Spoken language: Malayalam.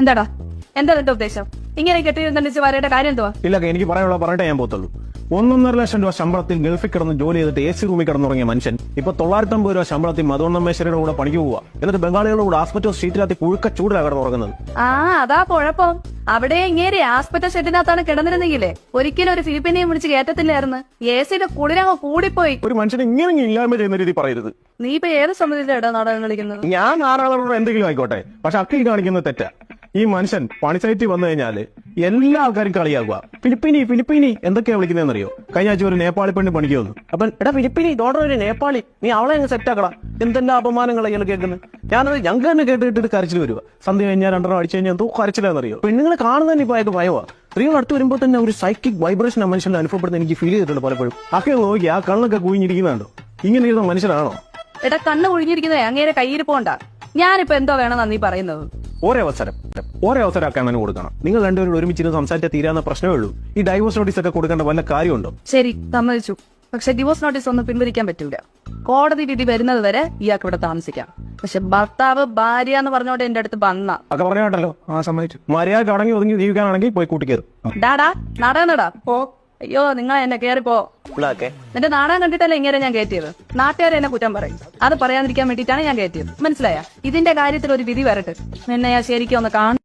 എന്താടാ? എന്താ നിന്റെ ഉദ്ദേശം? ഇങ്ങനെ കെട്ടിയിരുന്നിച്ച് വരയുടെ കാര്യം എന്തുവാ? ഇല്ല എനിക്ക് പറയാനുള്ള പറഞ്ഞിട്ടേ ഞാൻ പോത്തുള്ളൂ ഒന്നൊന്നര ലക്ഷം രൂപ ശമ്പളത്തിൽ ഗൾഫിൽ കിടന്ന് ജോലി ചെയ്തിട്ട് എ സി റൂമിൽ കിടന്നുറങ്ങിയ മനുഷ്യൻ ഇപ്പൊ തൊള്ളായിരത്തമ്പത് രൂപ ശമ്പളത്തിൽ മധുവണ്ണമേശ്വരയുടെ കൂടെ പണിക്ക് പോവുക. എന്നിട്ട് ബംഗാളികളുടെ കൂടെ ആസ്പെറ്റോ ഷീറ്റിനകത്ത് പുഴുക്ക ചൂടിലാണ് കിടന്നുറങ്ങുന്നത്. ആ അതാ കുഴപ്പം. അവിടെ ഇങ്ങേരെ ആസ്പെറ്റൽ ഷെഡിനകത്താണ് കിടന്നിരുന്നെങ്കിലേ ഒരിക്കലും ഒരു ഫിലിപ്പിനെയും വിളിച്ച് കയറ്റത്തില്ലായിരുന്നു എ സിയുടെ കുളിരങ്ങ് കൂടിപ്പോയി. ഒരു മനുഷ്യൻ ഇങ്ങനെ ഇല്ലായ്മ ചെയ്യുന്ന രീതി പറയരുത്. നീ ഇപ്പൊ ഏത് സമിതിയിലാണ് നാടകം കളിക്കുന്നത്? ഞാൻ ആറാളോട് എന്തെങ്കിലും ആയിക്കോട്ടെ പക്ഷെ അക്കി കാണിക്കുന്നത് തെറ്റാ. ഈ മനുഷ്യൻ പണിസൈറ്റിൽ വന്നു കഴിഞ്ഞാൽ എല്ലാ ആൾക്കാരും കളിയാകുക ഫിലിപ്പീനി ഫിലിപ്പീനി. എന്തൊക്കെയാ വിളിക്കുന്നതെന്നറിയോ? കഴിഞ്ഞ ആഴ്ച ഒരു നേപ്പാളി പെണ്ണ് പണിക്ക് വന്നു. അപ്പൊ എടാ ഫിലിപ്പീനി ഇതോടെ ഒരു നേപ്പാളി. നീ അവളെ അങ്ങ് സെറ്റ് ആക്കടാ. എന്തെല്ലാം അപമാനങ്ങൾ ഇയാൾ കേൾക്കുന്നത് ഞാനത് ഞങ്ങൾക്ക് തന്നെ കേട്ട് കേട്ടിട്ട് കരച്ചിൽ വരുക സന്ധ്യ കഴിഞ്ഞാൽ രണ്ടെണ്ണം അടിച്ചു കഴിഞ്ഞാൽ എന്തോ കരച്ചിലാണെന്നറിയോ? പെണ്ണുങ്ങളെ കാണുന്നതന്നെ ഇപ്പൊ അയാൾക്ക് ഭയവാ. സ്ത്രീകൾ അടുത്ത് വരുമ്പോൾ തന്നെ ഒരു സൈക്കിക് വൈബ്രേഷൻ ആ മനുഷ്യനെ അനുഭവപ്പെടുന്ന എനിക്ക് ഫീൽ ചെയ്തിട്ടുണ്ട് പലപ്പോഴും. അക്കെ നോക്കി ആ കണ്ണൊക്കെ കുഴിഞ്ഞിരിക്കുന്നുണ്ടോ? ഇങ്ങനെ ഇരുന്ന മനുഷ്യനാണോ എടാ കണ്ണ് കുഴിഞ്ഞിരിക്കുന്നേ അങ്ങേരെ കയ്യിൽ പോണ്ട. ഞാനിപ്പോ എന്തോ വേണമെന്നാ നീ പറയുന്നത്? ഒരേ അവസരം. ഒരേ അവസരം ആക്കാൻ തന്നെ കൊടുക്കണം. നിങ്ങൾ രണ്ടുപേരും ഒരുമിച്ചിരുന്ന് സംസാരിച്ചാൽ തീരാവുന്ന പ്രശ്നമേ ഉള്ളൂ. ഈ ഡൈവോഴ്സ് നോട്ടീസ് ഒക്കെ കൊടുക്കേണ്ട വല്ല കാര്യമുണ്ടോ? ശരി സമ്മതിച്ചു. പക്ഷെ ഡിവോഴ്സ് നോട്ടീസ് ഒന്നും പിൻവലിക്കാൻ പറ്റൂല. കോടതി വിധി വരുന്നത് വരെ ഇയാൾക്ക് ഇവിടെ താമസിക്കാം. പക്ഷെ ഭർത്താവ് ഭാര്യ എന്ന് പറഞ്ഞോണ്ട് എന്റെ അടുത്ത് വന്ന. ഒക്കെ പറഞ്ഞാട്ടല്ലോ ആ സമ്മതിച്ചു. മര്യാദ അടങ്ങി ഒതുങ്ങി ജീവിക്കാനാണെങ്കിൽ പോയി കൂട്ടിക്കേറും. ഡാടാ നടന്നടാ. പോ. അയ്യോ നിങ്ങൾ എന്നെ കേറിപ്പോ. നിന്റെ നാടകം കണ്ടിട്ടല്ലേ ഇങ്ങനെ ഞാൻ കയറ്റിയത് നാട്ടുകാരെ എന്നെ കുറ്റം പറയും. അത് പറയാതിരിക്കാൻ വേണ്ടിയിട്ടാണ് ഞാൻ കയറ്റിയത് മനസ്സിലായ? ഇതിന്റെ കാര്യത്തിൽ ഒരു വിധി വരട്ടെ. നിന്നെ ഞാൻ ശരിക്കും ഒന്ന് കാണും.